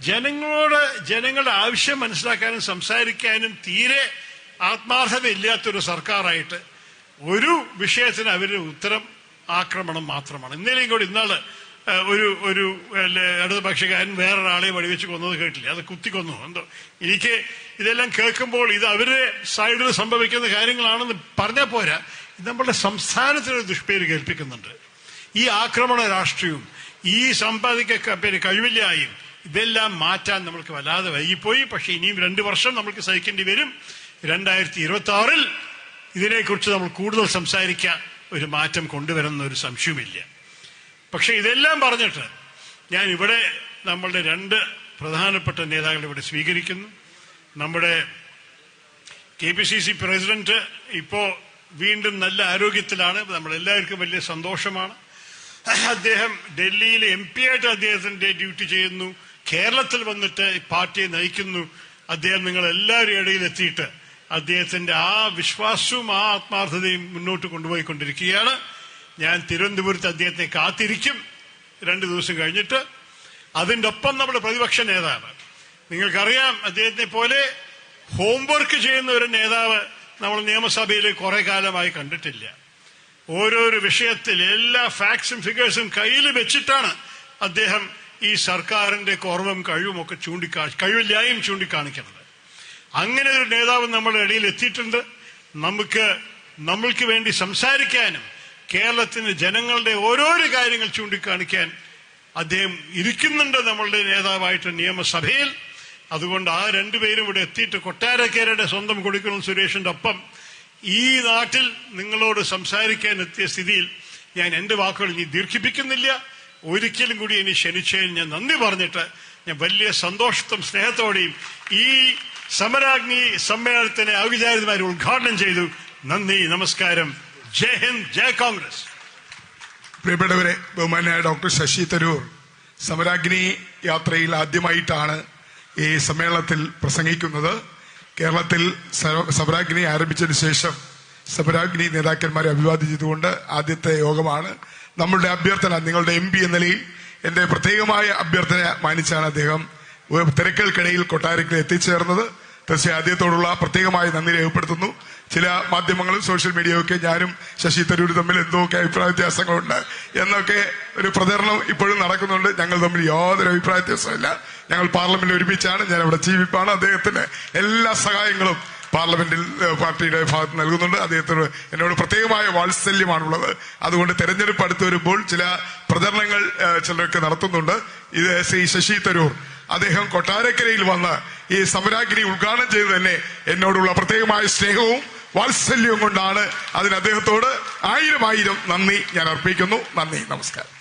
ജനങ്ങളോട് ജനങ്ങളുടെ ആവശ്യം മനസ്സിലാക്കാനും സംസാരിക്കാനും തീരെ ആത്മാർത്ഥത ഇല്ലാത്തൊരു സർക്കാരായിട്ട് ഒരു വിഷയത്തിന് അവരുടെ ഉത്തരം ആക്രമണം മാത്രമാണ്. ഇന്നലെയും കൂടി ഇന്നാൾ ഒരു ഒരു ഇടതുപക്ഷകാരൻ വേറൊരാളെ വെടിവെച്ച് കൊന്നത് കേട്ടില്ല? അത് കുത്തിക്കൊന്നു. എന്തോ എനിക്ക് ഇതെല്ലാം കേൾക്കുമ്പോൾ ഇത് അവരുടെ സൈഡിൽ സംഭവിക്കുന്ന കാര്യങ്ങളാണെന്ന് പറഞ്ഞാൽ പോരാ. ഇത് നമ്മളുടെ സംസ്ഥാനത്തിനൊരു ദുഷ്പേര് കേൾപ്പിക്കുന്നുണ്ട്. ഈ ആക്രമണ രാഷ്ട്രീയവും ഈ സമ്പാദിക്ക പിന്നെ കഴിവില്ലായും ഇതെല്ലാം മാറ്റാൻ നമ്മൾക്ക് വല്ലാതെ വൈകിപ്പോയി. പക്ഷെ ഇനിയും രണ്ട് വർഷം നമ്മൾക്ക് സഹിക്കേണ്ടി വരും. രണ്ടായിരത്തി ഇരുപത്തി ആറിൽ ഇതിനെക്കുറിച്ച് നമ്മൾ കൂടുതൽ സംസാരിക്കാൻ ഒരു മാറ്റം കൊണ്ടുവരുന്ന ഒരു സംശയമില്ല പക്ഷെ ഇതെല്ലാം പറഞ്ഞിട്ട് ഞാൻ ഇവിടെ നമ്മളുടെ രണ്ട് പ്രധാനപ്പെട്ട നേതാക്കളെ ഇവിടെ സ്വീകരിക്കുന്നു. നമ്മുടെ K P C C president ഇപ്പോ വീണ്ടും നല്ല ആരോഗ്യത്തിലാണ്. നമ്മളെല്ലാവർക്കും വലിയ സന്തോഷമാണ്. അദ്ദേഹം ഡൽഹിയിൽ എം പി ആയിട്ട് അദ്ദേഹത്തിന്റെ ഡ്യൂട്ടി ചെയ്യുന്നു. കേരളത്തിൽ വന്നിട്ട് പാർട്ടിയെ നയിക്കുന്നു. അദ്ദേഹം നിങ്ങൾ എല്ലാവരും ഇടയിൽ എത്തിയിട്ട് അദ്ദേഹത്തിന്റെ ആ വിശ്വാസവും ആ ആത്മാർത്ഥതയും മുന്നോട്ട് കൊണ്ടുപോയിക്കൊണ്ടിരിക്കുകയാണ്. ഞാൻ തിരുവനന്തപുരത്ത് അദ്ദേഹത്തെ കാത്തിരിക്കും. രണ്ടു ദിവസം കഴിഞ്ഞിട്ട് അതിന്റെ ഒപ്പം നമ്മുടെ പ്രതിപക്ഷ നേതാവ്. നിങ്ങൾക്കറിയാം അദ്ദേഹത്തെ പോലെ ഹോംവർക്ക് ചെയ്യുന്ന ഒരു നേതാവ് നമ്മൾ നിയമസഭയിൽ കുറെ കാലമായി കണ്ടിട്ടില്ല. ഓരോരോ വിഷയത്തിൽ എല്ലാ ഫാക്ട്സും ഫിഗേഴ്സും കയ്യിൽ വെച്ചിട്ടാണ് അദ്ദേഹം ഈ സർക്കാരിന്റെ കുറവും കഴിവും ഒക്കെ ചൂണ്ടിക്കാ കഴിവില്ലായും ചൂണ്ടിക്കാണിക്കുന്നത്. അങ്ങനെ ഒരു നേതാവ് നമ്മുടെ ഇടയിൽ എത്തിയിട്ടുണ്ട്. നമുക്ക് നമ്മൾക്ക് വേണ്ടി സംസാരിക്കാനും കേരളത്തിന് ജനങ്ങളുടെ ഓരോരോ കാര്യങ്ങൾ ചൂണ്ടിക്കാണിക്കാൻ അദ്ദേഹം ഇരിക്കുന്നുണ്ട് നമ്മളുടെ നേതാവായിട്ട് നിയമസഭയിൽ. അതുകൊണ്ട് ആ രണ്ടുപേരും ഇവിടെ എത്തിയിട്ട് കൊട്ടാരക്കേരയുടെ സ്വന്തം കൊടുക്കണം സുരേഷിന്റെ ഒപ്പം ഈ നാട്ടിൽ നിങ്ങളോട് സംസാരിക്കാൻ എത്തിയ സ്ഥിതിയിൽ ഞാൻ എന്റെ വാക്കുകൾ ഇനി ദീർഘിപ്പിക്കുന്നില്ല. ഒരിക്കലും കൂടി ഇനി ക്ഷണിച്ചതിന് ഞാൻ നന്ദി പറഞ്ഞിട്ട് ഞാൻ വലിയ സന്തോഷത്തും സ്നേഹത്തോടെയും ഈ സമരാഗ്നി സമ്മേളനത്തിനെ ഔപചാരികമായി ഉദ്ഘാടനം ചെയ്തു. നന്ദി നമസ്കാരം. ജയ് ഹിന്ദ് ജയ് കോൺഗ്രസ്. പ്രിയപ്പെട്ടവരെ ബഹുമാനായ ഡോക്ടർ ശശി തരൂർ സമരാഗ്നി യാത്രയിൽ ആദ്യമായിട്ടാണ് ഈ സമ്മേളനത്തിൽ പ്രസംഗിക്കുന്നത്. കേരളത്തിൽ സമരാഗ്നി ആരംഭിച്ചതിന് ശേഷം സമരാഗ്നി നേതാക്കന്മാരെ അഭിവാദ്യം ചെയ്തുകൊണ്ട് ആദ്യത്തെ യോഗമാണ്. നമ്മളുടെ അഭ്യർത്ഥന നിങ്ങളുടെ എം എന്ന നിലയിൽ എന്റെ പ്രത്യേകമായ അഭ്യർത്ഥന മാനിച്ചാണ് അദ്ദേഹം തിരക്കുകൾക്കിടയിൽ കൊട്ടാരത്തിൽ എത്തിച്ചേർന്നത് തീർച്ചയായും അദ്ദേഹത്തോടുള്ള പ്രത്യേകമായ നന്ദി രേഖപ്പെടുത്തുന്നു. ചില മാധ്യമങ്ങളും സോഷ്യൽ മീഡിയ ഒക്കെ ഞാനും ശശി തരൂർ തമ്മിൽ എന്തൊക്കെ അഭിപ്രായ വ്യത്യാസങ്ങളുണ്ട് എന്നൊക്കെ ഒരു പ്രചരണം ഇപ്പോഴും നടക്കുന്നുണ്ട്. ഞങ്ങൾ തമ്മിൽ യാതൊരു അഭിപ്രായ വ്യത്യാസമില്ല ഞങ്ങൾ പാർലമെന്റിൽ ഒരുമിച്ചാണ്. ഞാൻ അവിടെ ജീവിപ്പാണ്. അദ്ദേഹത്തിന് എല്ലാ സഹായങ്ങളും പാർലമെന്റിൽ പാർട്ടിയുടെ ഭാഗത്ത് നൽകുന്നുണ്ട്. അദ്ദേഹത്തിന് എന്നോട് പ്രത്യേകമായ വാത്സല്യമാണുള്ളത്. അതുകൊണ്ട് തെരഞ്ഞെടുപ്പ് അടുത്ത് വരുമ്പോൾ ചില പ്രചരണങ്ങൾ ചിലരൊക്കെ നടത്തുന്നുണ്ട്. ഇത് ശ്രീ ശശി തരൂർ. അദ്ദേഹം കൊട്ടാരക്കരയിൽ വന്ന് ഈ സമരാഗ്നി ഉദ്ഘാടനം ചെയ്ത് തന്നെ എന്നോടുള്ള പ്രത്യേകമായ സ്നേഹവും വാത്സല്യവും കൊണ്ടാണ്. അതിന് അദ്ദേഹത്തോട് ആയിരം ആയിരം നന്ദി ഞാൻ അർപ്പിക്കുന്നു. നന്ദി. നമസ്കാരം.